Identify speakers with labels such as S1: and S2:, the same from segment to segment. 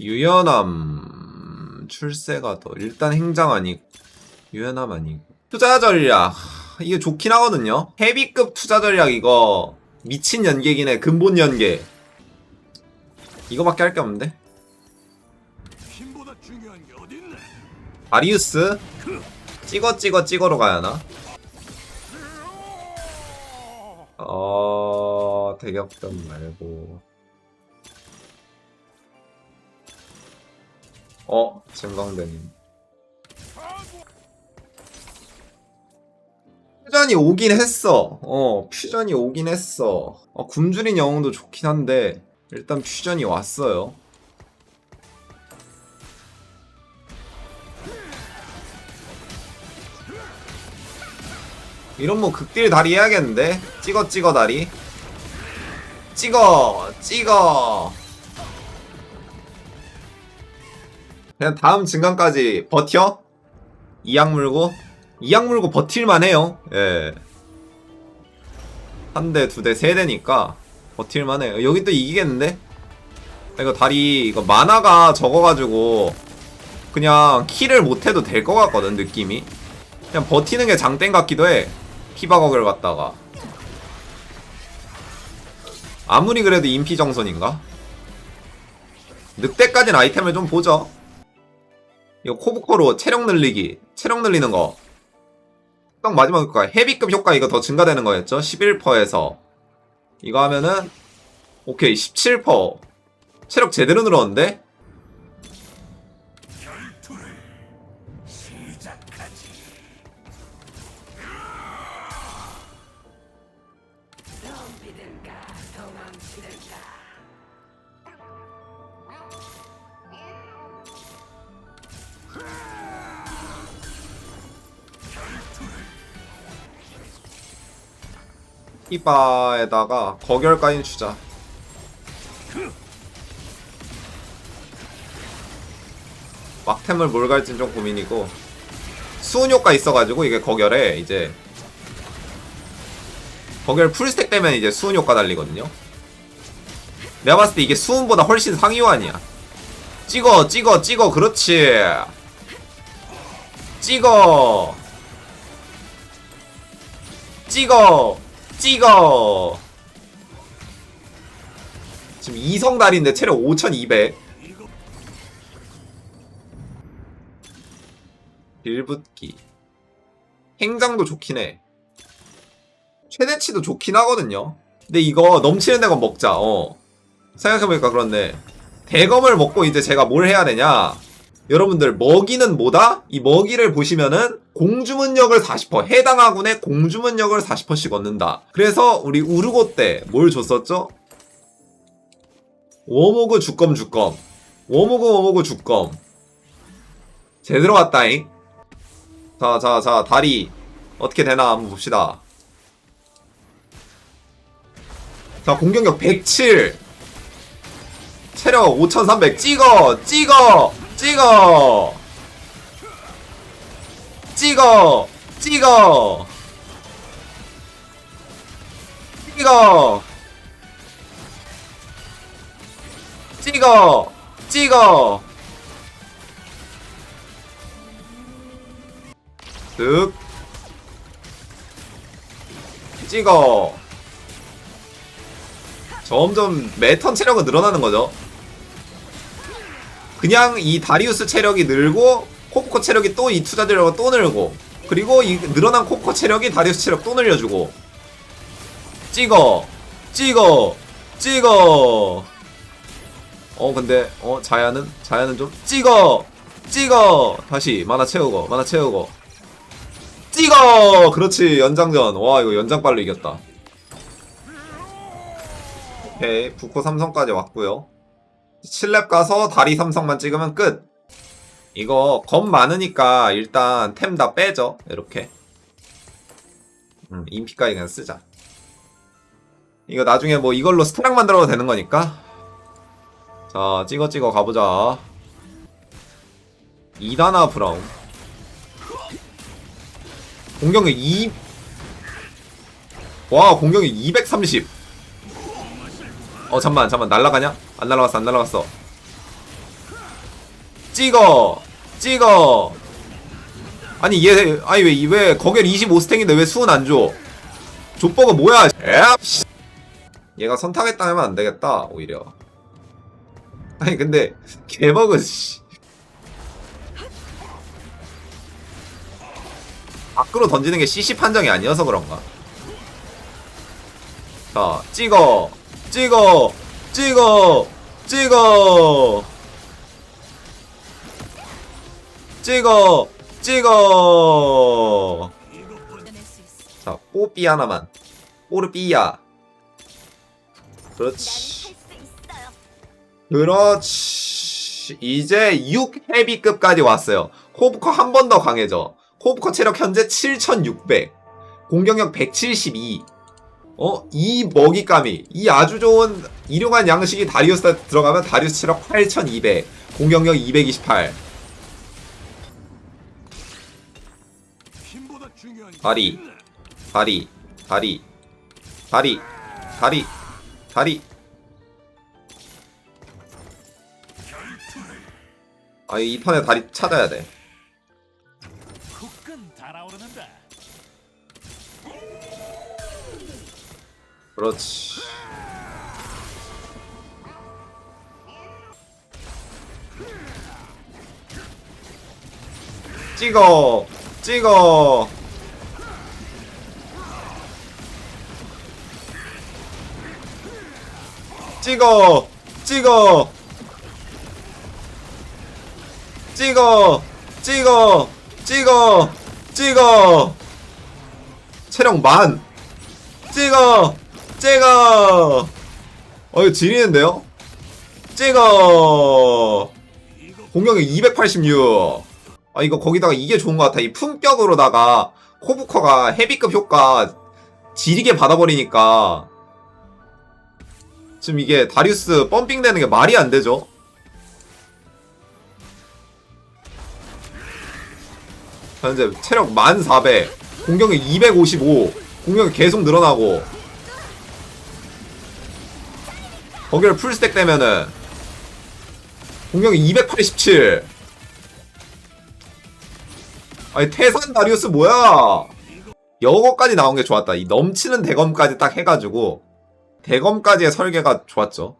S1: 유연함 출세가 더 일단 행장 아니고 유연함 아니고 투자 전략. 하, 이게 좋긴 하거든요. 헤비급 투자 전략 이거. 미친 연계긴 해 근본 연계. 이거밖에 할 게 없는데? 아리우스? 찍어 찍어 찍어로 가야 하나? 어 대격변 말고 어 증강대님. 퓨전이 오긴 했어. 어 퓨전이 오긴 했어. 어, 굶주린 영웅도 좋긴 한데 일단 퓨전이 왔어요. 이런 뭐 극딜 다리 해야겠는데? 찍어 찍어 다리. 찍어 찍어 그냥 다음 증강까지 버텨? 이약 물고? 이약 물고 버틸만 해요. 예. 한 대, 두 대, 세 대니까 버틸만 해요. 여기 또 이기겠는데? 이거 다리 이거 만화가 적어가지고 그냥 킬을 못해도 될 것 같거든 느낌이. 그냥 버티는 게 장땡 같기도 해 피바거글 갖다가. 아무리 그래도 인피 정선인가? 늑대까지는 아이템을 좀 보죠 이거 코브코로 체력 늘리기 체력 늘리는 거. 딱 마지막 효과 헤비급 효과 이거 더 증가되는 거였죠? 11%에서. 이거 하면은 오케이 17% 체력 제대로 늘었는데
S2: 시작하지.
S1: 이바에다가 거결까지 주자. 막템을 뭘 갈진 좀 고민이고 수은 효과 있어가지고 이게 거결에 이제 거결 풀스택 되면 이제 수은 효과 달리거든요. 내가 봤을 때 이게 수은보다 훨씬 상위호환이야. 찍어 찍어 찍어 그렇지. 찍어. 찍어 찍어. 지금 이성달인데 체력 5200
S2: 이거
S1: 빌붙기. 행장도 좋긴 해. 최대치도 좋긴 하거든요. 근데 이거 넘치는 대검 먹자 어. 생각해보니까 그렇네. 대검을 먹고 이제 제가 뭘 해야 되냐? 여러분들 먹이는 뭐다? 이 먹이를 보시면은 공주문력을 40% 해당 아군의 공주문력을 40%씩 얻는다 그래서 우리 우르고 때 뭘 줬었죠? 워모그 주검 주검 워모그 워모그 주검 제대로 왔다잉 자, 자, 자, 다리 어떻게 되나 한번 봅시다. 자, 공격력 107. 체력 5300. 찍어! 찍어! 찍어! 찍어! 찍어! 찍어! 찍어! 찍어! 득 찍어 점점 매턴 체력은 늘어나는 거죠 그냥 이 다리우스 체력이 늘고 코코 체력이 또 이 투자들하고 또 늘고 그리고 이 늘어난 코코 체력이 다리우스 체력 또 늘려주고. 찍어 찍어 찍어. 어 근데 어 자야는 자야는 좀 찍어 찍어. 다시 만화 채우고 만화 채우고. 찍어! 그렇지 연장전. 와 이거 연장빨로 이겼다. 오케이 부코 삼성까지 왔고요. 7렙 가서 다리 삼성만 찍으면 끝 이거 검 많으니까 일단 템 다 빼죠. 이렇게. 음, 인피까지 그냥 쓰자. 이거 나중에 뭐 이걸로 스트락 만들어도 되는 거니까. 자 찍어 찍어 가보자. 이다나 브라운. 공격력 2 와, 공격력 230. 어, 잠만, 잠만, 날라가냐? 안 날라갔어, 안 날라갔어. 찍어 찍어 아니 얘 아니 왜 왜 거길 25스택인데 왜 수은 안 줘? 족버거 뭐야? 에? 씨. 얘가 선택했다 하면 안 되겠다 오히려. 아니 근데 개버그 씨. 밖으로 던지는 게 CC 판정이 아니어서 그런가? 자 찍어 찍어 찍어 찍어 찍어 찍어. 자 뽀삐 하나만. 뽀르삐야. 그렇지. 그렇지. 이제 6 헤비급까지 왔어요. 코브커 한 번 더 강해져. 코브커 체력 현재 7600 공격력 172 어? 이 먹잇감이 이 아주 좋은 일용한 양식이 다리우스에 들어가면 다리우스 체력 8200 공격력 228
S2: 다
S1: 다리. 다리 다리 다리 다리 다리 아이 판에 다리 찾아야 돼. 그렇지 찍어 찍어 찍어 찍어 찍어 찍어 찍어 찍어 체력 만 찍어 찍어 어 이거 지리는데요 찍어 공격력 286. 아, 이거 거기다가 이게 좋은 것 같아. 이 품격으로다가 코브커가 헤비급 효과 지리게 받아버리니까. 지금 이게 다리우스 펌핑 되는 게 말이 안 되죠? 현재 체력 1400, 공격력 255, 공격력 계속 늘어나고. 거기를 풀스택 되면은 공격이 287. 아니 태산 다리우스 뭐야? 여거까지 나온 게 좋았다. 이 넘치는 대검까지 딱 해가지고 대검까지의 설계가 좋았죠.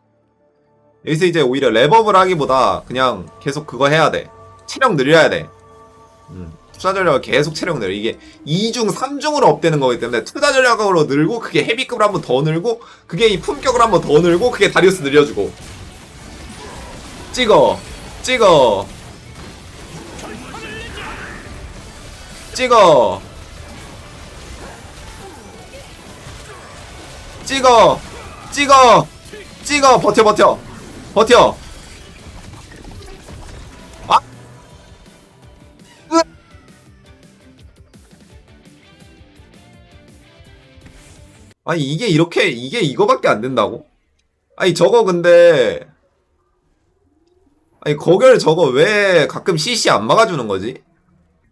S1: 여기서 이제 오히려 랩업을 하기보다 그냥 계속 그거 해야 돼. 체력 늘려야 돼. 음, 투자 전략을 계속 체력 늘려. 이게 2중, 3중으로 업되는 거기 때문에 투자 전략으로 늘고 그게 헤비급을 한 번 더 늘고 그게 이 품격을 한 번 더 늘고 그게 다리우스 늘려주고 찍어 찍어 찍어 찍어 찍어 찍어 버텨 버텨 버텨 아 으! 아니 이게 이렇게 이게 이거밖에 안 된다고? 아니 저거 근데 아니 거결 저거 왜 가끔 CC 안 막아주는 거지?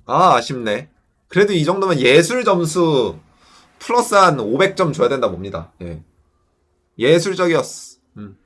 S1: 아 아쉽네. 그래도 이 정도면 예술 점수 플러스 한 500점 줘야 된다 봅니다. 예. 예술적이었어. 음.